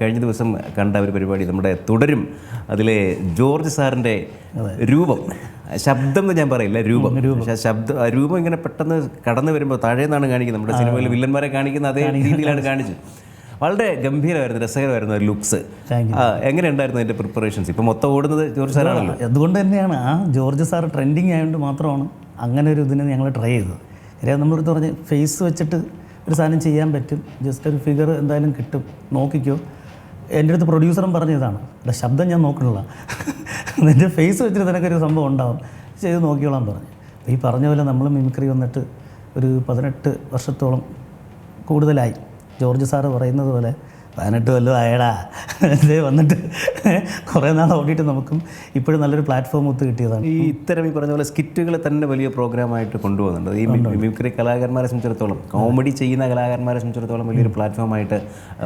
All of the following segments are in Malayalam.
കഴിഞ്ഞ ദിവസം കണ്ട ഒരു പരിപാടി നമ്മുടെ തുടരും. അതിലെ ജോർജ് സാറിന്റെ രൂപം. ശബ്ദം എന്ന് ഞാൻ പറയില്ല രൂപം. ശബ്ദ രൂപം ഇങ്ങനെ പെട്ടെന്ന് കടന്നു വരുമ്പോൾ താഴെ നിന്നാണ് കാണിക്കുന്നത്. നമ്മുടെ സിനിമയിൽ വില്ലന്മാരെ കാണിക്കുന്ന അതേ രീതിയിലാണ് കാണിച്ചത്. വളരെ ഗംഭീരമായിരുന്നു രസകരമായിരുന്നു ലുക്സ്. എങ്ങനെ ഉണ്ടായിരുന്നു അതിന്റെ പ്രിപ്പറേഷൻസ് ഇപ്പം മൊത്തം ഓടുന്നത് ജോർജ് സാറാണല്ലോ. അതുകൊണ്ട് തന്നെയാണ് ആ ജോർജ് സാർ ട്രെൻഡിങ് ആയതുകൊണ്ട് മാത്രമാണ് അങ്ങനെ ഒരു ഇതിനെ ഞങ്ങൾ ട്രൈ ചെയ്തത്. കാര്യം നമ്മളടുത്ത് പറഞ്ഞ് ഫേസ് വെച്ചിട്ട് ഒരു സാധനം ചെയ്യാൻ പറ്റും. ജസ്റ്റ് ഒരു ഫിഗർ എന്തായാലും കിട്ടും. നോക്കിക്കോ. എന്റെ അടുത്ത് പ്രൊഡ്യൂസറും പറഞ്ഞതാണ് അല്ല ശബ്ദം ഞാൻ നോക്കണില്ല. നിന്റെ ഫേസ് വെച്ചിട്ട് നിനക്കൊരു സംഭവം ഉണ്ടാവും. ചെയ്ത് നോക്കിയോളാൻ പറഞ്ഞു. ഈ പറഞ്ഞ പോലെ നമ്മൾ മിമിക്രി വന്നിട്ട് ഒരു പതിനെട്ട് വർഷത്തോളം കൂടുതലായി. ജോർജ് സാറ് പറയുന്നത് പോലെ പതിനെട്ട് കൊല്ലം ആയടാ. ഇത് വന്നിട്ട് കുറേ നാൾ ഓടിയിട്ട് നമുക്കും ഇപ്പോഴും നല്ലൊരു പ്ലാറ്റ്ഫോം ഒത്ത് കിട്ടിയതാണ്. ഈ ഇത്തരം ഈ പറഞ്ഞ പോലെ സ്കിറ്റുകൾ തന്നെ വലിയ പ്രോഗ്രാമായിട്ട് കൊണ്ടുപോകുന്നുണ്ട്. ഈ മിമിക്രി കലാകാരന്മാരെ സംബന്ധിച്ചിടത്തോളം കോമഡി ചെയ്യുന്ന കലാകാരന്മാരെ സംബന്ധിച്ചിടത്തോളം വലിയൊരു പ്ലാറ്റ്ഫോമായിട്ട്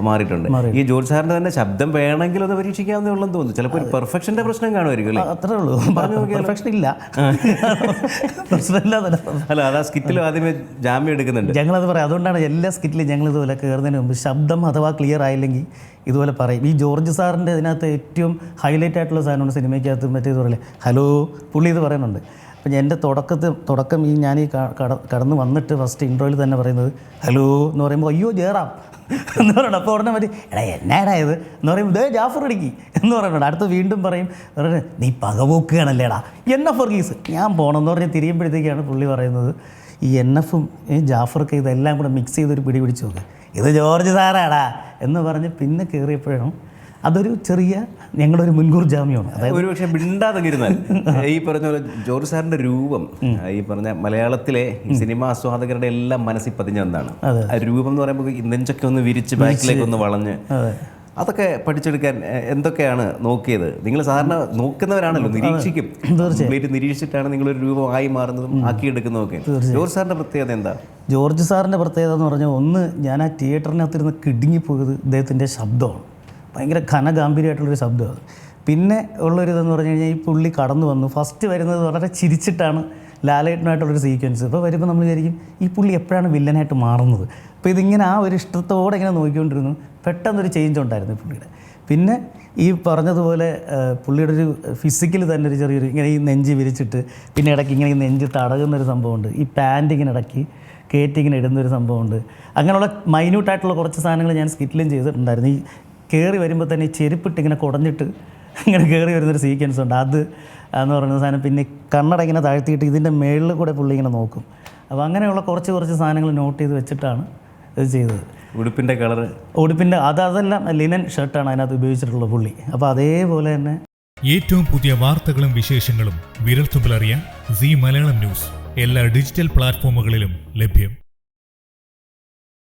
മാറിയിട്ടുണ്ട്. ഈ ജോർജ് സാറിന്റെ തന്നെ ശബ്ദം വേണമെങ്കിൽ അത് പരീക്ഷിക്കാവുന്നേ ഉള്ളെന്ന് തോന്നുന്നു. ചിലപ്പോൾ ഒരു പെർഫെക്ഷന്റെ പ്രശ്നം കാണുമായിരിക്കും അത്രേ ഉള്ളൂ. പെർഫെക്ഷൻ ഇല്ല. പ്രശ്നമില്ല അല്ല അത് ആ സ്കിറ്റിൽ ആദ്യമേ ജാമ്യം എടുക്കുന്നുണ്ട്. ഞങ്ങളത് പറയാം. അതുകൊണ്ടാണ് എല്ലാ സ്കിറ്റിലും ഞങ്ങൾ ഇതുപോലെ കയറുന്നതിന് മുമ്പ് ശബ്ദം അഥവാ ക്ലിയർ ആയില്ലെങ്കിൽ ഇതുപോലെ പറയും. ഈ ജോർജ് സാറിന്റെ ഇതിനകത്ത് ഏറ്റവും ഹൈലൈറ്റ് ആയിട്ടുള്ള സാധനമാണ് സിനിമയ്ക്കകത്ത് മറ്റേ ഇത് പറയില്ലേ ഹലോ പുള്ളി ഇത് പറയുന്നുണ്ട്. അപ്പം എന്റെ തുടക്കത്തിൽ തുടക്കം ഈ ഞാൻ ഈ കടന്നു വന്നിട്ട് ഫസ്റ്റ് ഇൻട്രോയിൽ തന്നെ പറയുന്നത് ഹലോ എന്ന് പറയുമ്പോൾ അയ്യോ ജയറാം എന്ന് പറയണം അപ്പോൾ ഉടനെ മതി എടാ എന്നാടാ ഇത്? എന്ന് പറയുമ്പോൾ ദേ ജാഫർ അടിക്കി എന്ന് പറയുന്നുണ്ട്. അടുത്ത് വീണ്ടും പറയും നീ പകപോക്കുകയാണല്ലേടാ എൻ എഫ് വർഗീസ് ഞാൻ പോകണമെന്ന് പറഞ്ഞ് തിരിയുമ്പോഴത്തേക്കാണ് പുള്ളി പറയുന്നത് ഈ എൻ എഫും ഈ ജാഫർക്ക് ഇതെല്ലാം കൂടെ മിക്സ് ചെയ്തൊരു പിടി പിടിച്ചു നോക്ക്. ഇത് ജോർജ് സാറാടാ എന്ന് പറഞ്ഞ് പിന്നെ കയറിയപ്പോഴും അതൊരു ചെറിയ ഞങ്ങളുടെ ഒരു മുൻകൂർ ജാമ്യമാണ്. അതായത് ഒരു പക്ഷേ മിണ്ടാതെങ്ങിരുന്നാൽ ഈ പറഞ്ഞ പോലെ ജോർജ് സാറിന്റെ രൂപം ഈ പറഞ്ഞ മലയാളത്തിലെ സിനിമാ ആസ്വാദകരുടെ എല്ലാം മനസ്സിൽ പതിഞ്ഞ ഒന്നാണ്. ആ രൂപം എന്ന് പറയുമ്പോൾ നെഞ്ചൊക്കെ ഒന്ന് വിരിച്ച് ബാക്കിലേക്ക് ഒന്ന് വളഞ്ഞ്. അതൊക്കെ പഠിച്ചെടുക്കാൻ എന്തൊക്കെയാണ് നോക്കിയത്? നിങ്ങൾ സാധാരണ നോക്കുന്നവരാണല്ലോ നിരീക്ഷിക്കും. തീർച്ചയായും. നിരീക്ഷിച്ചിട്ടാണ് നിങ്ങളൊരു രൂപമായി മാറുന്നതും ആക്കിയെടുക്കുന്നതൊക്കെ ജോർജ് സാറിന്റെ പ്രത്യേകത എന്താ? ജോർജ് സാറിന്റെ പ്രത്യേകത എന്ന് പറഞ്ഞാൽ ഒന്ന് ഞാൻ ആ തിയേറ്ററിനകത്തിരുന്ന് കിടുങ്ങിപ്പോയത് ഇദ്ദേഹത്തിന്റെ ശബ്ദമാണ്. ഭയങ്കര ഘനഗാംഭീര്യമായിട്ടുള്ളൊരു ശബ്ദമാണ്. പിന്നെ ഉള്ളൊരിതെന്ന് പറഞ്ഞു കഴിഞ്ഞാൽ ഈ പുള്ളി കടന്നു വന്നു. ഫസ്റ്റ് വരുന്നത് വളരെ ചിരിച്ചിട്ടാണ് ലാലേട്ടനായിട്ടുള്ളൊരു സീക്വൻസ് ഇപ്പോൾ വരുമ്പോൾ നമ്മൾ വിചാരിക്കും ഈ പുള്ളി എപ്പോഴാണ് വില്ലനായിട്ട് മാറുന്നത്? അപ്പോൾ ഇതിങ്ങനെ ആ ഒരു ഇഷ്ടത്തോടെ ഇങ്ങനെ നോക്കിക്കൊണ്ടിരുന്നു. പെട്ടെന്നൊരു ചേഞ്ച് ഉണ്ടായിരുന്നു പുള്ളിയുടെ. പിന്നെ ഈ പറഞ്ഞതുപോലെ പുള്ളിയുടെ ഒരു ഫിസിക്കൽ തന്നെ ഒരു ചെറിയൊരു ഇങ്ങനെ ഈ നെഞ്ച് വിരിച്ചിട്ട് പിന്നെ ഇടയ്ക്ക് ഇങ്ങനെ ഈ നെഞ്ച് തടകുന്നൊരു സംഭവമുണ്ട്. ഈ പാന്റ് ഇങ്ങനെ ഇടയ്ക്ക് കയറ്റി ഇങ്ങനെ ഇടുന്നൊരു സംഭവമുണ്ട്. അങ്ങനെയുള്ള മൈന്യൂട്ടായിട്ടുള്ള കുറച്ച് സാധനങ്ങൾ ഞാൻ സ്കിറ്റിലും ചെയ്തിട്ടുണ്ടായിരുന്നു. ഈ കയറി വരുമ്പോൾ തന്നെ ചെരുപ്പിട്ട് ഇങ്ങനെ കുടഞ്ഞിട്ട് ഇങ്ങനെ കയറി വരുന്നൊരു സീക്വൻസ് ഉണ്ട്. അത് എന്ന് പറയുന്ന സാധനം പിന്നെ കണ്ണട ഇങ്ങനെ താഴ്ത്തിയിട്ട് ഇതിന്റെ മേളിൽ കൂടെ പുള്ളി ഇങ്ങനെ നോക്കും. അപ്പോൾ അങ്ങനെയുള്ള കുറച്ച് കുറച്ച് സാധനങ്ങൾ നോട്ട് ചെയ്ത് വെച്ചിട്ടാണ് ഇത് ചെയ്തത്. ഉടുപ്പിന്റെ കളർ ഉടുപ്പിന്റെ അത് അതെല്ലാം ലിനൻ ഷർട്ടാണ് അതിനകത്ത് ഉപയോഗിച്ചിട്ടുള്ള പുള്ളി. അപ്പോൾ അതേപോലെ തന്നെ ഏറ്റവും പുതിയ വാർത്തകളും വിശേഷങ്ങളും വിരൽത്തുമ്പിലറിയാൻ സി മലയാളം ന്യൂസ്. എല്ലാ ഡിജിറ്റൽ പ്ലാറ്റ്ഫോമുകളിലും ലഭ്യം.